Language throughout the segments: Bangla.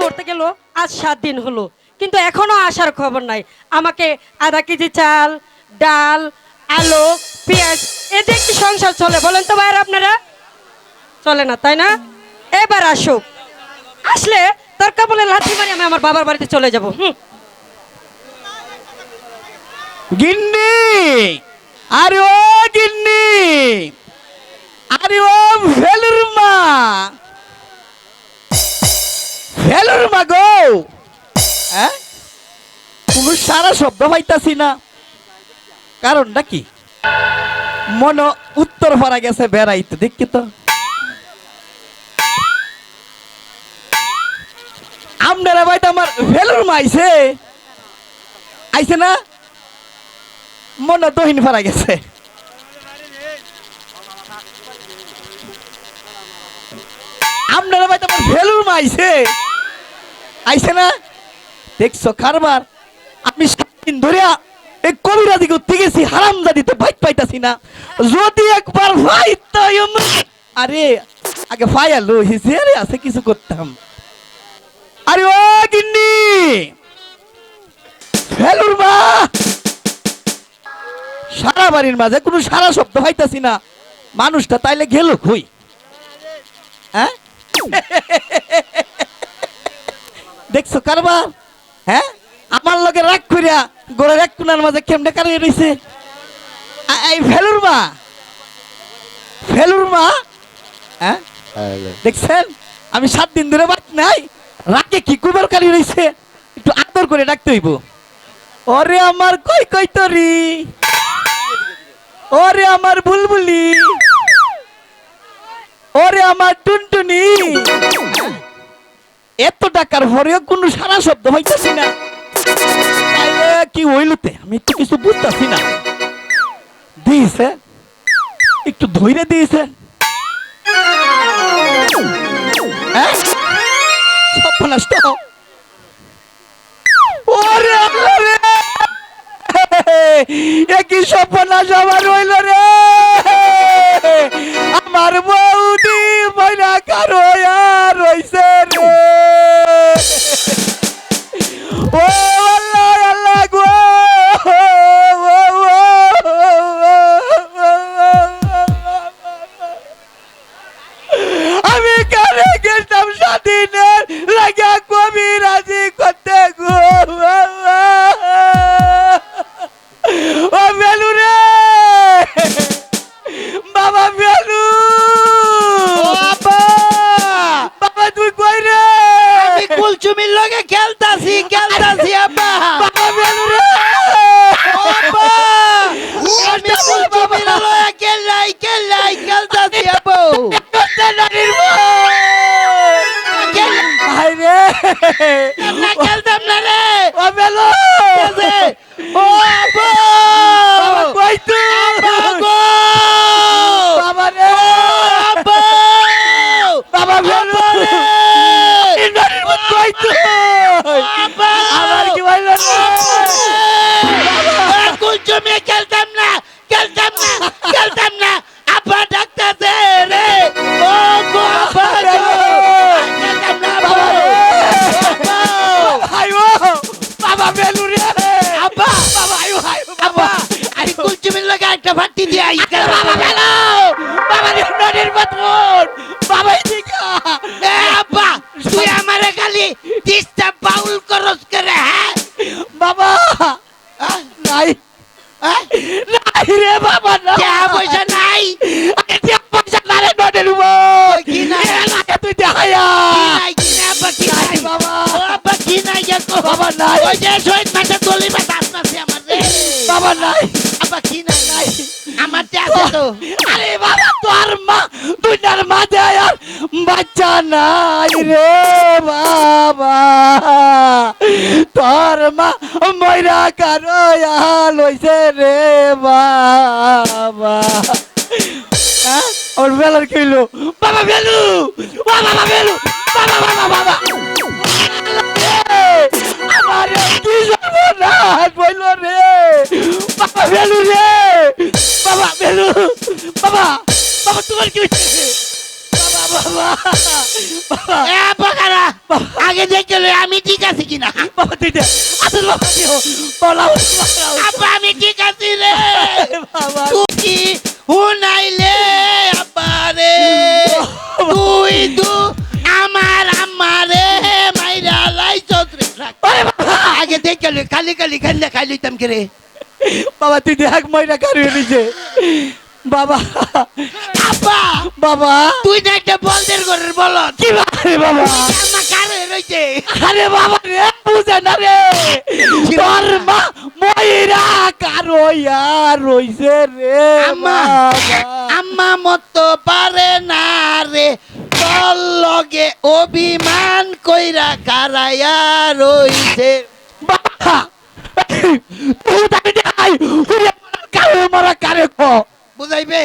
করতে গেল, আজ সাত দিন হলো। কিন্তু এখনও আসার খবর নাই। আমাকে আধা কেজি চাল, ডাল, আলু, পেঁয়াজ এতে একটি সংসার চলে বলেন তো ভাইয়ের আপনারা? চলে না, তাই না? এবার আসুক। আসলে দরকার বলে লাথি মারি আমি আমার বাবার বাড়িতে চলে যাব, হুম। গিন্নি! আরে ও গিন্নি! আরে ও ভেলুর সারা শব্দ পাইতাছি না। কারণটা কি? মন উত্তর পারা গেছে বেড়াইতে, দেখি তো। আপনারা বাড়িতে আমার ভেলুর মা আইছে। না? মনে দহিন ফারা গেছে। আপনারা ভাই তোমার ভেলুর মা আইছে। আইছে না? দেখছ কারবার? আমি সাতদিন ধরিয়া এই কবিরাজি করতে গেছি, হারাম দাদিতে বাইক পাইতাছি না। যদি একবার ভাই আরে, আগে ফাই আলো হিসে আছে কিছু করতাম। আরে ও গিন্নি! ভেলুর মা! সারা বাড়ির মাঝে কোনো সারা শব্দ পাইতাছি না। মানুষটা তাইলে গেল কই? হ্যাঁ? দেখছ কারবার? হ্যাঁ? আমার লগে রাগ করিয়া গোড়ের এক কোনার মাঝে কেমনে কারিয়ে রইছে? আ- এই ফেলুর মা। ফেলুর মা? হ্যাঁ? দেখছেন? আমি সাত দিন ধরে বাদ নাই। রাগে কি কুবের কালি রইছে? একটু আদর করে ডাকতে হইব। ওরে আমার কই কই তরি? ওরে আমার বুলবুলি? ওরে আমার টুনটুনি? এত টাকার পরেও কোনো সারা শব্দ হইতেছি না। কি হইলতে? আমি তো কিছু বুঝতেছি না। দিয়েছে? একটু ধৈর্য দিয়েছে? হ্যাঁ? সর্বনাশ আমার বৌদি ময়না কারও আর রে। ও কুলচুমি খেলতাম না খেলতাম না খেলতাম না। আব্বা ডাক্তার রে। ও গো আব্বা খেলতাম না বাবা বেলু রে। আব্বা। বাবা আইও আইও আব্বা আমি কুলচুমির লগে একটা ভাতি দিয়ে আই। বাবা গেলো বাবা রে নদীর পাথর। বাবা এদিকে এ আব্বা তুই আমারে খালি ডিস্টার্ব বাউল করস করে হ্যাঁ? বাবা। নাই? নাই রে বাবা না পয়সা নাই পয়সা না রে নদীর ওই কি? লাগে তুই নাই বাবা। নাই। ওই যে শহীদ মাঠে তলি মাথা আসতেছে আমার রে বাবা নাই আব্বা কি নাই নাই আমার আছে তো আরে বাবা তোর মা দুইটার মাঝে আর বাচ্চা রে বাবা। তোর মা ময়রা কারও লইছে রে বাবা। হ্যাঁ? বাবা বেলু! বাবা বেলু! বাবা বাবা কি সর্বনাশ বইল রে? বাবা বেলু বাবা বেলু! বাবা বাবা, তোমার কি আগে দেখে আমি ঠিক আছি কিনা বাবা তুই দে আসল বাবা দিও বলা আব্বা আমি ঠিক আছি রে বাবা তুই হুনাইলে আব্বা রে তুই দু আমার আমারে মাইরা লাইছত রে আগে দেখে লই খালি খালি খাইলে খাই লইতাম কে রে বাবা তুই দেখ ময়না কারিয়ে নিছে বাবা। আব্বা বাবা। তুই না একটা বলদের ঘরের বলত কি বাবা? বাবা আমার কারে রইছে আরে বাবা রে বুঝে না রে। তোর মা ময়রা কারও ইয়ার রইছে রে আম্মা মতো পারে না রে। তোর লগে অভিমান কইরা কারাইয়া রইছে। বাবা তুই তাকে দেখাই কারে মারা কারে কো বুঝাইবে?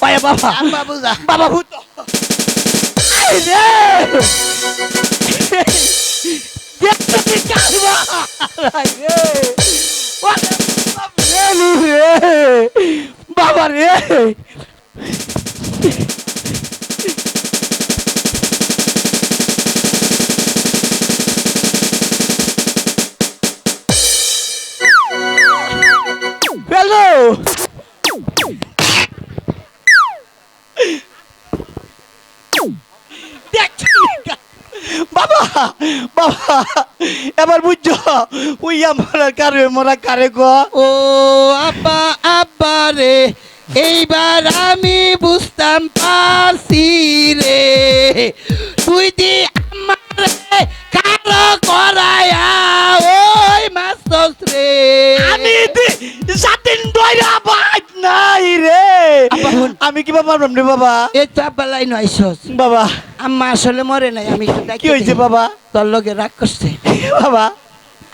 ওয়া বাবা। আম্মা বুঝা। বাবা ভূত। বাবা রে। এবার বুঝছ? ওই আমার কারে, মরা কারে গো? ও আব্বা আব্বা রে, এইবার আমি বুঝতাম পারছি রে। তুই দি আমার কারও করায়া সাতিন দইরা বাজ নাই রে। আমি কি বাবা রে বাবা? এই তো আব্বা লাইন আইসস। বাবা। আম্মা আসলে মরে নাই আমি কি হয়েছে বাবা? তোর লগে রাগ করছে। বাবা।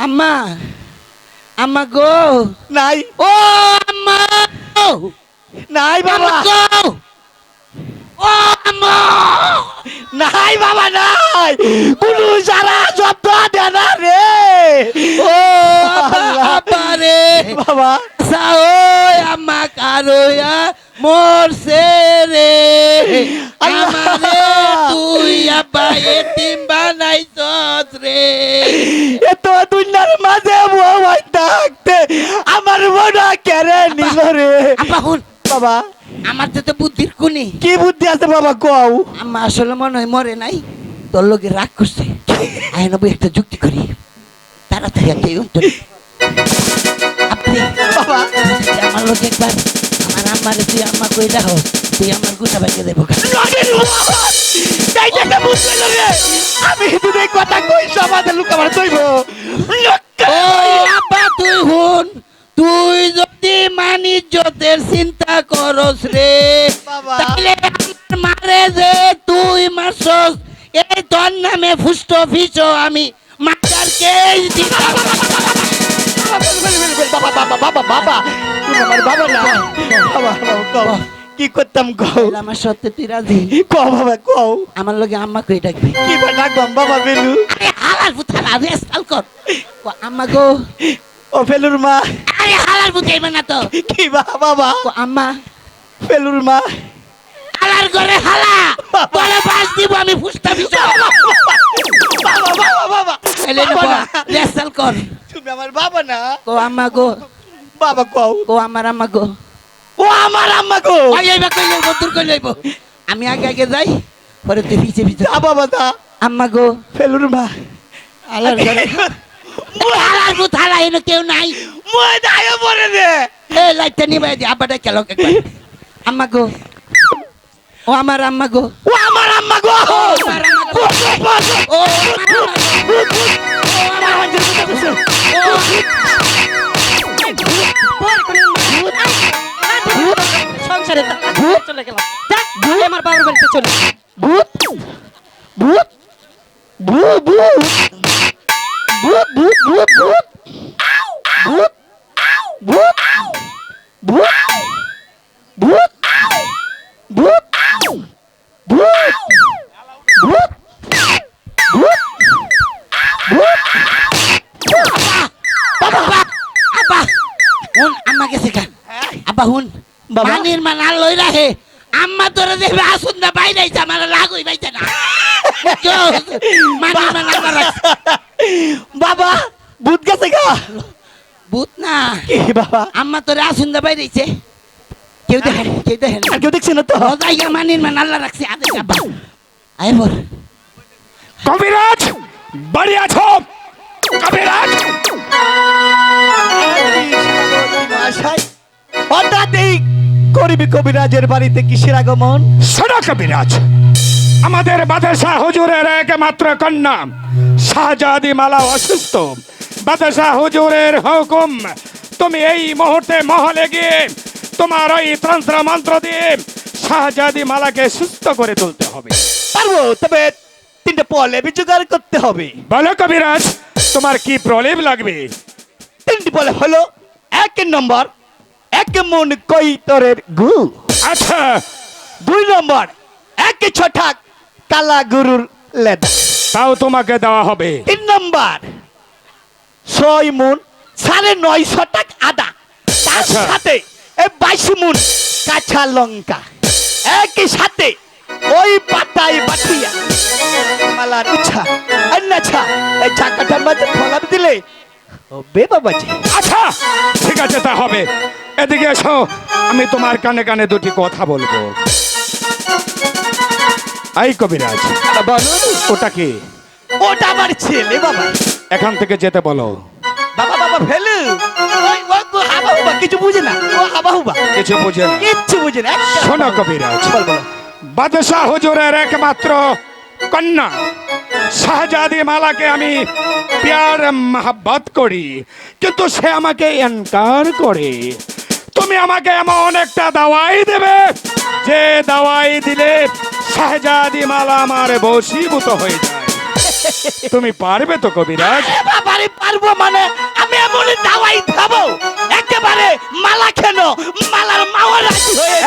আম্মা আম্মা গো। নাই। ও আম্মা। নাই বাবা। গো। ও আম্মা। নাই বাবা নাই। কোন সারা শব্দ দেয় না রে। ও আব্বা রে। বাবা। সাওই আম্মা কারোয়া মরছে রে। আমারে তুই আব্বা এতিম বানাইছস রে। এত দুনিয়ার মাঝে মোবাইল থাকতে আমার মনে কেড়ে নিল রে। আব্বা হুন। বাবা। আমার তো বুদ্ধির কুনি। কি বুদ্ধি আছে বাবা কও? আম্মা আসলে মনে হয় মরে নাই তোর লোকে রাগ করছে। আয় নবী একটা যুক্তি করি। তাড়াতাড়ি একটা বাবা আমার লোক একবার আমার আম্মারে তুই আম্মা কই দেখো তুই আমার গুটা ভাইকে দেবো আমি যদি এই কথা কই সমাজে লোক আমার ও আব্বা তুই হুন তুই যদি মানিজ্যতের চিন্তা করস রে তাহলে আমার মারে যে তুই মারছস এই তোর নামে ফুষ্ট ফিস আমি মাস্টারকে দিতাম বাবা বাবা। তুমি আমার বাবা না। বাবা বাবা কি করতাম কও? আমার সত্যি তুই রাজি? কও বাবা কও। আমার লগে আম্মা কই ডাকবি? কি বা ডাকবাম বাবা বেলু? আরে হালাল পুতালা রেস্টাল কর। ও আম্মা গো। ও ফেলুর মা। আরে হালাল পুতাইবে না তো। কি বা বাবা। ও আম্মা। ফেলুর মা। হালার করে হালা। তোরে বাস দিব আমি ফুসটা ফিস বাবা বাবা বাবা এলে না। রেস্টাল কর। তুমি আমার বাবা না। আম্মা গো। বাবা কও। ও আমার আম্মা গো। ও আমার আম্মা গো। ওই এইবা কই লইব দূর কই লইব আমি আগে আগে যাই পরে তুই পিছে পিছে। যা বাবা যা। আম্মা গো। ফেলুর মা। হালার করে হালার পুত হালা এনে কেউ নাই। মই দায় পড়ে দে। এ লাইটটা নিবাই দি আব্বাটা কেলো একবার। আম্মা গো। ও আমার আম্মা গো। ও আমার আম্মা গো। আমার আম্মা গো। ও আমার আম্মা গো। ভূত আব্বা হুন গেছে কেন আব্বা হুন বাবা। পানির মান আর লই রাখে। আম্মা তোরে দেখবে আসুন না বাইরে আমার লাগুই বাইতে না। বুঝছ? মানির আল্লাহ রাখছে। বাবা ভূত গেছে গা। ভূত না। বাবা? আম্মা তোরে আসুন দা বাইরেছে কেউ দেখেন কেউ দেখেন। কেউ দেখছে না তো? জায়গা মানির মান আল্লাহ রাখছে। আদে আব্বা। আয় বল। কবিরাজ বাড়ি আছো? কবিরাজ! হঠাৎ এই গরিবী কবিরাজের বাড়িতে কিসের আগমন? শোনো কবিরাজ আমাদের বাদশাহ হুজুরের একমাত্র কন্যা শাহজাদি মালা অসুস্থ। বাদশাহ হুজুরের হুকুম তুমি এই মুহূর্তে মহলে গিয়ে তোমার ওই তন্ত্র মন্ত্র দিয়ে শাহজাদি মালাকে সুস্থ করে তুলতে হবে। পারব তবে তিনটে পলে জোগাড় করতে হবে। বলো কবিরাজ তোমার কি প্রলেপ লাগবে? তিনটি পলে হলো এক নম্বর এক মন কৈতরের গু। আচ্ছা। দুই নম্বর এক ছটাক কালা গরুর লেদা। তাও তোমাকে দেওয়া হবে। তিন নম্বর ছয় মুন সাড়ে নয়শো টাক আদা। তার আচ্ছা। সাথে বাইশ মুন কাঁচা লঙ্কা। একই সাথে ওই পাতায় বাটিয়া। মালার ইচ্ছা আচ্ছা এই চাকাটার মাঝে ফলাপ দিলে হবে বাবাজি আচ্ছা ঠিক আছে তা হবে। এদিকে এসো আমি তোমার কানে কানে দুটি কথা বলব। আই কবিরাজ বলুন ওটা কি? ওটা আমার ছেলে বাবা। এখান থেকে যেতে বলো। বাবা ফেলু। ওই ও তো হাবা হুবা কিছু বুঝে না। ও হাবা হুবা। কিছু বুঝে না। কিচ্ছু বুঝে না শোনো কবিরাজ। বল বলো। বাদশাহ হুজুরের একমাত্র কন্যা। শাহজাদি মালাকে আমি প্যার মহাব্বত করি। কিন্তু সে আমাকে এনকার করে। তুমি আমাকে এমন একটা দাওয়াই দেবে যে দাওয়াই দিলে শাহজাদি মালা আমার বশীভূত হয়ে যায়। তুমি পারবে তো কবিরাজ? বাবারে পারব মানে আমি এমন দাওয়াই খাব। একেবারে মালা কেন মালার মাওয়া হয়ে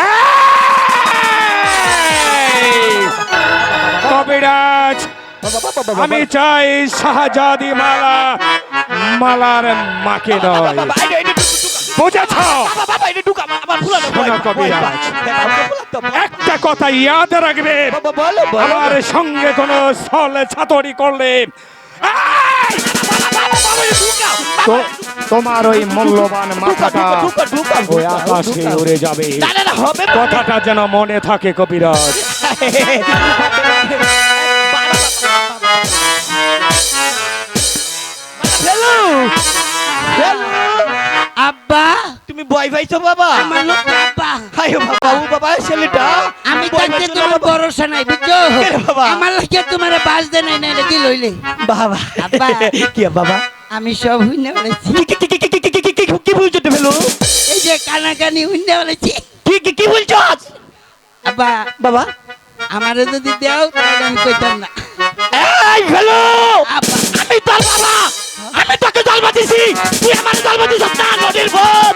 কবিরাজ আমি চাই শাহজাদি মালা মালার মাকে নয়। বুঝেছ? শোনো একটা কথা ইয়াদ রাখবে। আমার সঙ্গে কোনো ছলে ছাতরি করলে তোমার ওই মূল্যবান মাথাটা ওই আকাশে উড়ে যাবে। কথাটা যেন মনে থাকে কবিরাজ। আব্বা তুমি বয় ভাইছো বাবা? আমার লোক আব্বা হাই বাবা ও বাবা ছেলেটা। আমি তোমার ভরসা নাই বুঝছ? আমার লাগে তোমার নাই নাই কি লইলে? বাবা। কি বাবা? আমি সব বলেছি কি বলছো তুমি লো এই যে কানাকানি বলেছি কি কি কি বলছো বাবা বাবা? আমারে যদি দেও তাহলে আমি কইতাম না। এই ফেলো! আমি বাবা! আমি তোকে জল দিছি তুই আমার জল দিছিস না নদীর বোধ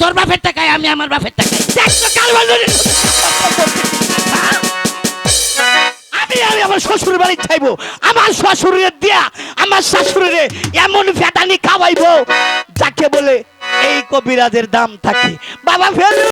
তোর বাপের টাকায়, আমি আমার বাপের টাকায়। আমি আমি আমার শ্বশুর বাড়ি আমার শ্বশুরের দিয়া, আমার এমন ফেটানি যাকে বলে এই কবিরাজের দাম থাকে। বাবা ফেল